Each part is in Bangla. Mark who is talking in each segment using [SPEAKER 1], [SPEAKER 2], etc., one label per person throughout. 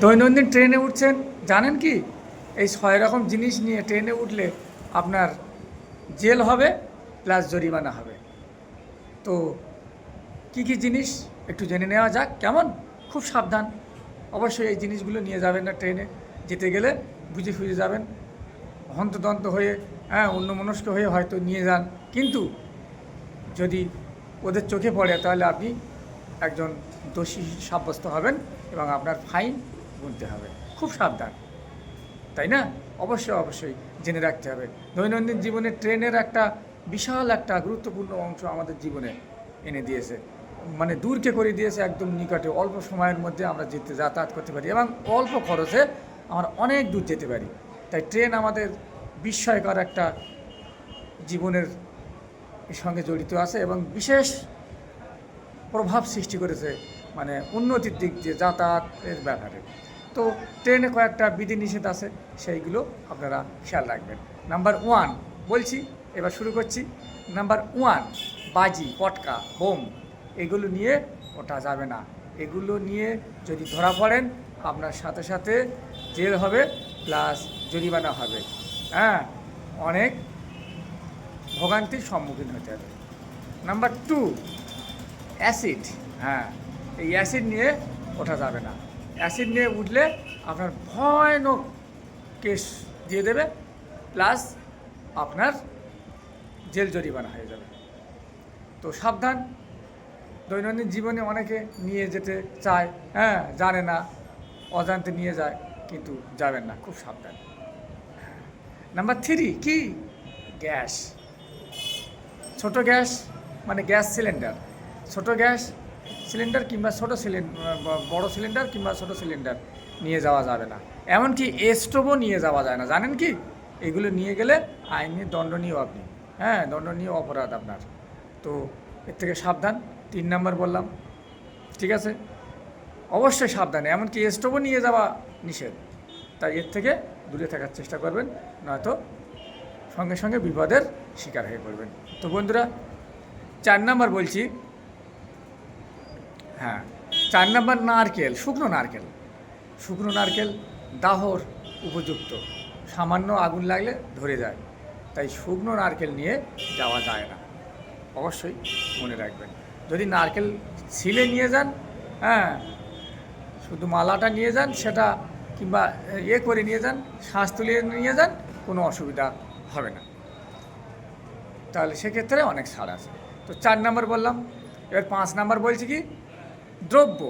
[SPEAKER 1] দৈনন্দিন ট্রেনে উঠছেন, জানেন কি? এই ছয় রকম জিনিস নিয়ে ট্রেনে উঠলে আপনার জেল হবে প্লাস জরিমানা হবে। তো কি কি জিনিস একটু জেনে নেওয়া যাক। কেমন? খুব সাবধান। অবশ্যই এই জিনিসগুলো নিয়ে যাবেন না ট্রেনে। যেতে গেলে বুঝে ফুঝে যাবেন। হন্তদন্ত হয়ে হ্যাঁ অন্যমনস্ক হয়ে হয়তো নিয়ে যান। কিন্তু যদি ওদের চোখে পড়ে, তাহলে আপনি একজন দোষী সাব্যস্ত হবেন। এবং আপনার ফাইন গুনতে হবে। খুব সাবধান। তাই না? অবশ্যই অবশ্যই জেনে রাখতে হবে। দৈনন্দিন জীবনে ট্রেনের একটা বিশাল একটা গুরুত্বপূর্ণ অংশ আমাদের জীবনে এনে দিয়েছে। মানে দূরকে করে দিয়েছে একদম নিকটে। অল্প সময়ের মধ্যে আমরা যেতে, যাতায়াত করতে পারি এবং অল্প খরচে আমরা অনেক দূর যেতে পারি। তাই ট্রেন আমাদের বিস্ময়কর একটা জীবনের সঙ্গে জড়িত আছে এবং বিশেষ প্রভাব সৃষ্টি করেছে মানে উন্নতির দিক দিয়ে, যাতায়াতের ব্যাপারে। তো ট্রেনে কয়েকটা বিধিনিষেধ আছে, সেইগুলো আপনারা খেয়াল রাখবেন। নাম্বার ওয়ান, বলছি, এবার শুরু করছি। নাম্বার ওয়ান, বাজি, পটকা, বোম, এগুলো নিয়ে ওঠা যাবে না। এগুলো নিয়ে যদি ধরা পড়েন, আপনার সাথে সাথে জেল হবে, প্লাস জরিমানা হবে। হ্যাঁ অনেক ভোগান্তির সম্মুখীন হতে হবে। নাম্বার টু, অ্যাসিড হ্যাঁ এই অ্যাসিড নিয়ে ওঠা যাবে না। অ্যাসিড নিয়ে উঠলে আপনার ভয়ানক কেস দিয়ে দেবে, প্লাস আপনার জেল জরিমানা হয়ে যাবে। তো সাবধান, দৈনন্দিন জীবনে অনেকে নিয়ে যেতে চায় হ্যাঁ জানে না, অজান্তে নিয়ে যায়, কিন্তু যাবেন না, খুব সাবধান। নাম্বার থ্রি, কি? গ্যাস। ছোট গ্যাস মানে গ্যাস সিলিন্ডার। ছোট গ্যাস সিলিন্ডার কিংবা ছোট সিলিন্ডার বড় সিলিন্ডার কিংবা ছোট সিলিন্ডার নিয়ে যাওয়া যাবে না। এমনকি স্টোভও নিয়ে যাওয়া যায় না। জানেন কি? এগুলো নিয়ে গেলে আইনি দণ্ডনীয় আপনি। হ্যাঁ দণ্ডনীয় অপরাধ আপনার। তো এর থেকে সাবধান। তিন নম্বর বললাম। ঠিক আছে? অবশ্যই সাবধানে। এমনকি স্টোভও নিয়ে যাওয়া নিষেধ। তাই এর থেকে দূরে থাকার চেষ্টা করবেন, নয়তো সঙ্গে সঙ্গে বিপদের শিকার হয়ে পড়বেন। তো বন্ধুরা, চার নাম্বার বলছি হ্যাঁ চার নম্বর নারকেল, শুকনো নারকেল। শুকনো নারকেল দাহর উপযুক্ত। সামান্য আগুন লাগলে ধরে যায়। তাই শুকনো নারকেল নিয়ে যাওয়া যায় না। অবশ্যই মনে রাখবেন। যদি নারকেল ছিলে নিয়ে যান হ্যাঁ শুধু মালাটা নিয়ে যান, সেটা কিংবা ইয়ে করে নিয়ে যান শ্বাস তুলিয়ে নিয়ে যান, কোনো অসুবিধা হবে না। তাহলে সেক্ষেত্রে অনেক ছাড় আছে। তো চার নাম্বার বললাম। এবার পাঁচ নাম্বার বলছি কি? দ্রব্য।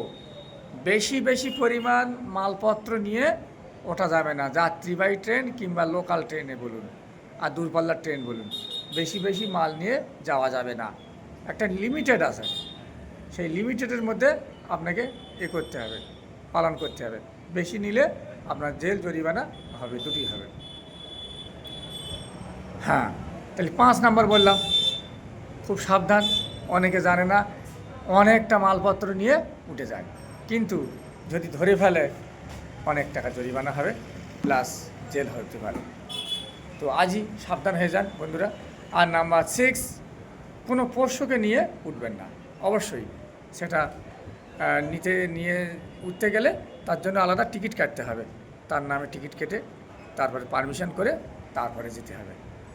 [SPEAKER 1] বেশি বেশি পরিমাণ মালপত্র নিয়ে ওঠা যাবে না। যাত্রীবাহী ট্রেন কিংবা লোকাল ট্রেনে বলুন আর দূরপাল্লার ট্রেন বলুন, বেশি বেশি মাল নিয়ে যাওয়া যাবে না। একটা লিমিটেড আছে সেই লিমিটেডের মধ্যে আপনাকে এ করতে হবে, পালন করতে হবে। বেশি নিলে আপনার জেল, জরিমানা হবে, দুটি হবে। হ্যাঁ তাহলে পাঁচ নাম্বার বললাম। খুব সাবধান, অনেকে জানে না অনেকটা মালপত্র নিয়ে উঠে যায়। কিন্তু যদি ধরে ফেলে, অনেক টাকা জরিমানা হবে, প্লাস জেল হতে পারে। তো আজই সাবধান হয়ে যান বন্ধুরা। আর নাম্বার সিক্স, কোনো পোষ্যকে নিয়ে উঠবেন না। অবশ্যই সেটা নিতে, নিয়ে উঠতে গেলে তার জন্য আলাদা টিকিট কাটতে হবে। তার নামে টিকিট কেটে তারপরে পারমিশন করে তারপরে যেতে হবে।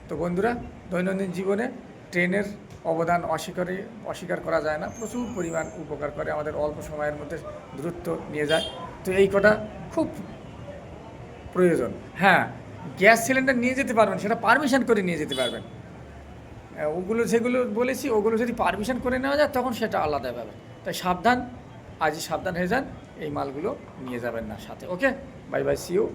[SPEAKER 1] তো বন্ধুরা, দৈনন্দিন জীবনে ট্রেনের অবদান অস্বীকারই অস্বীকার করা যায় না। প্রচুর পরিমাণ উপকার করে, আমাদের অল্প সময়ের মধ্যে দূরত্ব নিয়ে যায়। তো এই কটা খুব প্রয়োজন। হ্যাঁ গ্যাস সিলিন্ডার নিয়ে যেতে পারবেন, সেটা পারমিশন করে নিয়ে যেতে পারবেন। ওগুলো যেগুলো বলেছি, ওগুলো যদি পারমিশন করে নেওয়া যায়, তখন সেটা আলাদা ব্যাপার। তাই সাবধান, আজই সাবধান হয়ে যান, এই মালগুলো নিয়ে যাবেন না সাথে। Okay? Bye bye see you